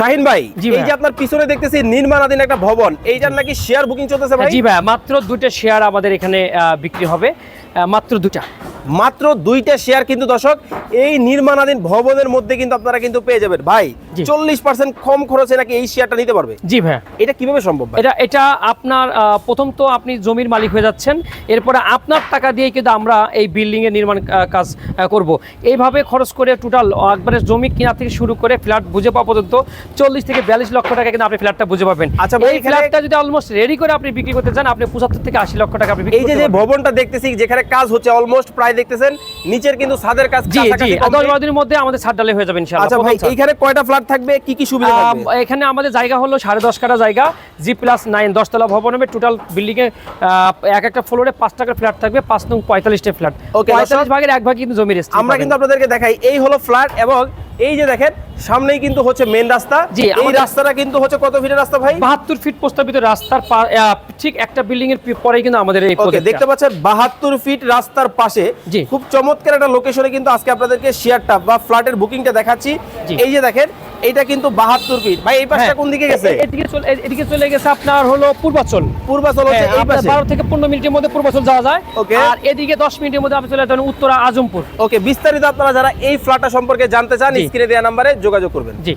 শাহিন ভাই এই যে আপনার পিছনে দেখতেছি নির্মাণাধীন একটা ভবন এইটার নাকি শেয়ার বুকিং চলতেছে ভাই? জি ভাই মাত্র দুটো শেয়ার আমাদের এখানে আহ, বিক্রি হবে। মাত্র দুটা মাত্র দুইটা শেয়ার কিন্তু দর্শক এই নির্মাণাধীন ভবনের মধ্যে কিন্তু আপনারা কিন্তু পেয়ে যাবেন। ভাই চল্লিশ পার্সেন্ট কম খরচে নাকি এই শেয়ারটা নিতে পারবে? জি ভাই এটা কীভাবে সম্ভব এটা এটা আপনার প্রথম তো আপনি জমির মালিক হয়ে যাচ্ছেন এরপরে আপনার টাকা দিয়ে কিন্তু আমরা এই বিল্ডিং এর নির্মাণ কাজ করব। এইভাবে খরচ করে টোটাল একবারে জমি কেনা থেকে শুরু করে ফ্ল্যাট বুঝে পাওয়া পর্যন্ত চল্লিশ থেকে বিয়াল্লিশ লক্ষ টাকা কিন্তু আপনি ফ্ল্যাটটা বুঝে পাবেন। আচ্ছা এই ফ্ল্যাটটা যদি অলমোস্ট রেডি করে আপনি বিক্রি করতে চান আপনি পঁচাত্তর থেকে আশি লক্ষ টাকা আপনি এই যে। ভবনটা দেখতেছি যেখানে কাজ হচ্ছে অলমোস্ট প্রায় দেখতেছেন নিচের কিন্তু ছাদের কাজ জি জি কাছাকাছি দশ complete। বারো দিনের মধ্যে আমাদের ছাদ ডালে হয়ে যাবে ইনশাআল্লাহ আচ্ছা ভাই এইখানে কয়টা ফ্ল্যাট থাকবে কি কি সুবিধা থাকবে এখানে আমাদের জায়গা হলো সাড়ে দশ কাটা জায়গা জি প্লাস নাইন দশতলা ভবন হবে টোটাল বিল্ডিং এ এক একটা ফ্লোরে পাঁচ টাকার ফ্ল্যাট থাকবে পাঁচ নং পঁয়তাল্লিশটা ফ্ল্যাট Okay, পঁয়তাল্লিশ দর্শক। ভাগের এক ভাগ কিন্তু জমির আমরা কিন্তু আপনাদেরকে দেখাই এই হলো ফ্ল্যাট এবং এই যে দেখেন সামনেই কিন্তু হচ্ছে মেন রাস্তা। এই রাস্তাটা কিন্তু হচ্ছে কত ফিটের রাস্তা ভাই? বাহাত্তর ফিট প্রস্তাবিত রাস্তার ঠিক একটা বিল্ডিং এর পরে কিন্তু আমাদের এই ওকে দেখতে পাচ্ছেন বাহাত্তর ফিট রাস্তার পাশে। খুব চমৎকার একটা লোকেশনে কিন্তু আজকে আপনাদেরকে শেয়ারটা বা ফ্ল্যাটের বুকিংটা দেখাচ্ছি। এই যে দেখেন এইটা কিন্তু বাহাত্তর ফিট ভাই এই পাশটা হ্যাঁ, কোন দিকে গেছে? এদিকে চলে এদিকে চলে গেছে আপনার হলো পূর্বাচল। পূর্বাচল হচ্ছে হ্যাঁ, এই পাশে। বারো থেকে পনেরো মিনিটের মধ্যে পূর্বাচল যাওয়া যায়। ওকে। আর এদিকে দশ মিনিটের মধ্যে আপনি চলে যাবেন উত্তরা আজমপুর ওকে বিস্তারিত আপনারা যারা এই ফ্ল্যাটটা সম্পর্কে জানতে চান। স্ক্রিনে দেওয়া নম্বরে যোগাযোগ করবেন। জি।